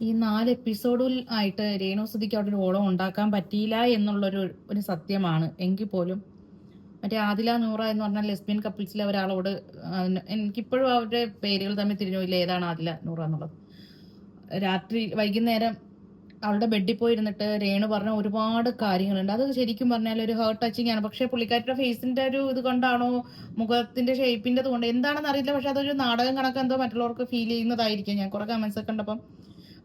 ഈ നാല് എപ്പിസോഡിൽ ആയിട്ട് രേണുസുതിക്ക് അവിടെ ഒരു ഓളം ഉണ്ടാക്കാൻ പറ്റിയില്ല എന്നുള്ളൊരു ഒരു സത്യമാണ്. എങ്കിൽ പോലും മറ്റേ ആദില നൂറ എന്ന് പറഞ്ഞാൽ ലെസ്ബിയൻ കപ്പിൾസിലെ ഒരാളോട് എനിക്കിപ്പോഴും അവരുടെ പേരുകൾ തമ്മിൽ തിരിഞ്ഞില്ല ഏതാണ് ആദില നൂറ എന്നുള്ളത്? രാത്രി വൈകുന്നേരം അവളുടെ ബെഡിൽ പോയി ഇരുന്നിട്ട് രേണു പറഞ്ഞ ഒരുപാട് കാര്യങ്ങളുണ്ട്. അത് ശരിക്കും പറഞ്ഞാൽ ഒരു ഹേർട്ട് ടച്ചിങ് ആണ്. പക്ഷെ പുള്ളിക്കാരുടെ ഫേസിന്റെ ഒരു ഇത് കൊണ്ടാണോ മുഖത്തിന്റെ ഷേപ്പിന്റെ കൊണ്ട് എന്താണെന്ന് അറിയില്ല. പക്ഷെ അതൊരു നാടകം കണക്ക് എന്തോ മറ്റുള്ളവർക്ക് ഫീൽ ചെയ്യുന്നതായിരിക്കും. ഞാൻ കുറെ കമന്റ്സ് ഒക്കെ കണ്ടപ്പം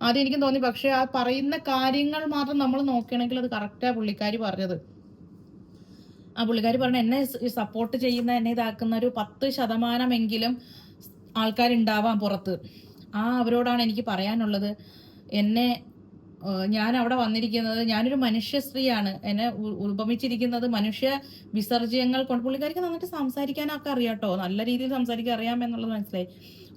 ആദ്യം എനിക്ക് തോന്നി പക്ഷെ ആ പറയുന്ന കാര്യങ്ങൾ മാത്രം നമ്മൾ നോക്കുകയാണെങ്കിൽ അത് കറക്റ്റാ പുള്ളിക്കാരി പറഞ്ഞത്. ആ പുള്ളിക്കാരി പറഞ്ഞ എന്നെ സപ്പോർട്ട് ചെയ്യുന്ന എന്നെ ഇതാക്കുന്ന ഒരു പത്ത് ശതമാനമെങ്കിലും ആൾക്കാരുണ്ടാവാം പുറത്ത്. ആ അവരോടാണ് എനിക്ക് പറയാനുള്ളത്. എന്നെ ഞാൻ അവിടെ വന്നിരിക്കുന്നത് ഞാനൊരു മനുഷ്യ സ്ത്രീയാണ്. എന്നെ ഉപമിച്ചിരിക്കുന്നത് മനുഷ്യ വിസർജ്യങ്ങൾ കൊണ്ട് പുള്ളിക്കാരിക്ക് നന്നായിട്ട് സംസാരിക്കാനൊക്കെ അറിയാട്ടോ നല്ല രീതിയിൽ സംസാരിക്കാൻ അറിയാം എന്നുള്ളത് മനസ്സിലായി.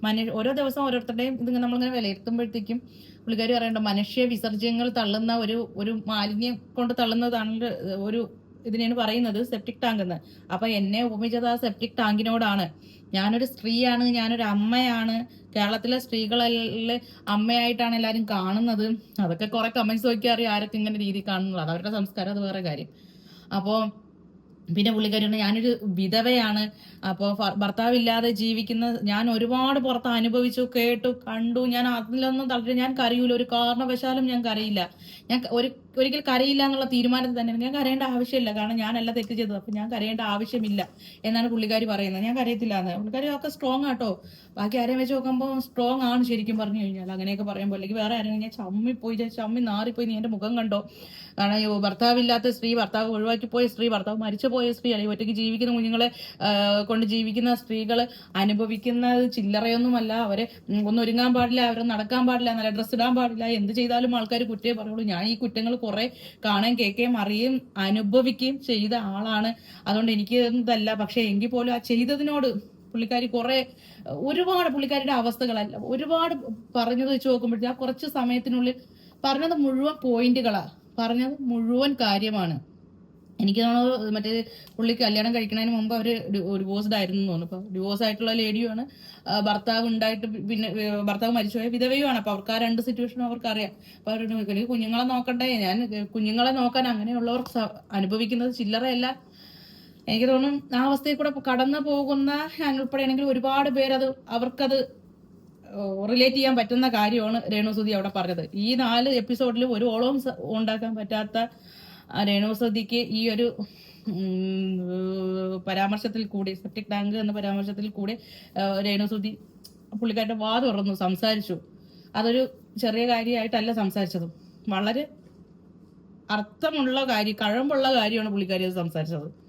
മനുഷ്യ ഓരോ ദിവസം ഓരോരുത്തരുടെയും ഇത് നമ്മളിങ്ങനെ വിലയിരുത്തുമ്പോഴത്തേക്കും പുള്ളിക്കാരി പറയണ്ട മനുഷ്യ വിസർജ്യങ്ങൾ തള്ളുന്ന ഒരു ഒരു മാലിന്യം കൊണ്ട് തള്ളുന്നതാണ് ഒരു ഇതിനാണ് പറയുന്നത് സെപ്റ്റിക് ടാങ്ക് എന്ന്. അപ്പൊ എന്നെ ഉപമിച്ചത് ആ സെപ്റ്റിക് ടാങ്കിനോടാണ് ഞാനൊരു സ്ത്രീയാണ് ഞാനൊരു അമ്മയാണ്. കേരളത്തിലെ സ്ത്രീകളെ അമ്മയായിട്ടാണ് എല്ലാരും കാണുന്നത്. അതൊക്കെ കുറെ കമന്റ്സ് നോക്കി അറിയാം ആരൊക്കെ ഇങ്ങനെ രീതി കാണുന്നുള്ളത് അവരുടെ സംസ്കാരം അത് വേറെ കാര്യം. അപ്പോ പിന്നെ പുള്ളിക്കാരി ഞാനൊരു വിധവയാണ്. അപ്പോൾ ഭർത്താവില്ലാതെ ജീവിക്കുന്ന ഞാൻ ഒരുപാട് പുറത്ത് അനുഭവിച്ചു കേട്ടു കണ്ടു. ഞാൻ അതിലൊന്നും തളരും ഞാൻ കരയൂല. ഒരു കാരണവശാലും ഞാൻ കരയില്ല. ഞാൻ ഒരു ഒരിക്കൽ കരയില്ല എന്നുള്ള തീരുമാനത്തിൽ തന്നെ ഞാൻ കരയേണ്ട ആവശ്യമില്ല. കാരണം ഞാനല്ല തെറ്റ് ചെയ്തത്. അപ്പം ഞാൻ കരയേണ്ട ആവശ്യമില്ല എന്നാണ് പുള്ളിക്കാരി പറയുന്നത്. ഞാൻ കരയത്തില്ല എന്ന്. പുള്ളിക്കാരി ഒക്കെ സ്ട്രോങ് ആട്ടോ. ബാക്കി ആരെയും വെച്ച് നോക്കുമ്പോൾ സ്ട്രോങ് ആണ് ശരിക്കും പറഞ്ഞു കഴിഞ്ഞാൽ. അങ്ങനെയൊക്കെ പറയുമ്പോൾ അല്ലെങ്കിൽ വേറെ ആരെങ്കിലും ഞാൻ ചമ്മിപ്പോയി പോയി ചമ്മി നാറിപ്പോയി നീ എന്റെ മുഖം കണ്ടോ? കാരണം ഭർത്താവില്ലാത്ത സ്ത്രീ ഭർത്താവ് ഒഴിവാക്കി പോയ സ്ത്രീ ഭർത്താവ് മരിച്ചു പോയ സ്ത്രീ അല്ലെങ്കിൽ ഒറ്റയ്ക്ക് ജീവിക്കുന്ന കുഞ്ഞുങ്ങളെ കൊണ്ട് ജീവിക്കുന്ന സ്ത്രീകൾ അനുഭവിക്കുന്ന ചില്ലറയൊന്നുമല്ല. അവരെ ഒന്നൊരുങ്ങാൻ പാടില്ല അവരെ നടക്കാൻ പാടില്ല നല്ല ഡ്രസ് ഇടാൻ പാടില്ല. എന്ത് ചെയ്താലും ആൾക്കാർ കുറ്റേ പറയുള്ളൂ. ഞാൻ ഈ കുറ്റങ്ങൾ കുറെ കാണുകയും കേൾക്കുകയും അറിയുകയും അനുഭവിക്കുകയും ചെയ്ത ആളാണ്. അതുകൊണ്ട് എനിക്ക് ഇതല്ല. പക്ഷെ എങ്കിൽ പോലും ആ ചെയ്തതിനോട് പുള്ളിക്കാരി കുറെ ഒരുപാട് പുള്ളിക്കാരിയുടെ അവസ്ഥകളല്ല. ഒരുപാട് പറഞ്ഞത് വെച്ച് നോക്കുമ്പോഴത്തേക്ക് ആ കുറച്ച് സമയത്തിനുള്ളിൽ പറഞ്ഞത് മുഴുവൻ പോയിന്റുകളാണ് പറഞ്ഞത് മുഴുവൻ കാര്യമാണ്. എനിക്ക് തോന്നുന്നു മറ്റേ പുള്ളി കല്യാണം കഴിക്കുന്നതിന് മുമ്പ് അവർ ഡിവോഴ്സ്ഡ് ആയിരുന്നു തോന്നുന്നു. അപ്പൊ ഡിവോഴ്സ് ആയിട്ടുള്ള ലേഡിയുമാണ്. ഭർത്താവ് ഉണ്ടായിട്ട് പിന്നെ ഭർത്താവ് മരിച്ചുപോയ വിധവയുമാണ്. അപ്പൊ അവർക്ക് ആ രണ്ട് സിറ്റുവേഷനും അവർക്ക് അറിയാം അപ്പൊ അവരോട് "എനിക്ക് കുഞ്ഞുങ്ങളെ നോക്കണ്ടേ? ഞാൻ കുഞ്ഞുങ്ങളെ നോക്കാൻ അങ്ങനെയുള്ളവർ അനുഭവിക്കുന്നത് ചില്ലറയല്ല. എനിക്ക് തോന്നുന്നു ആ അവസ്ഥയിൽ കൂടെ കടന്നു പോകുന്ന ഞാൻ ഉൾപ്പെടെയാണെങ്കിൽ ഒരുപാട് പേരത് അവർക്കത് റിലേറ്റ് ചെയ്യാൻ പറ്റുന്ന കാര്യമാണ് രേണുസുതി അവിടെ പറഞ്ഞത്. ഈ നാല് എപ്പിസോഡിൽ ഒരു ഓളവും ഉണ്ടാക്കാൻ പറ്റാത്ത രേണുസുതിക്ക് ഈ ഒരു പരാമർശത്തിൽ കൂടി സെപ്റ്റിക് ടാങ്ക് എന്ന പരാമർശത്തിൽ കൂടി രേണു രേണുസുതി പുള്ളിക്കാരുടെ വാ തുറന്നു സംസാരിച്ചു. അതൊരു ചെറിയ കാര്യമായിട്ടല്ല സംസാരിച്ചത്. വളരെ അർത്ഥമുള്ള കാര്യം കഴമ്പുള്ള കാര്യമാണ് പുള്ളിക്കാരി അത് സംസാരിച്ചത്.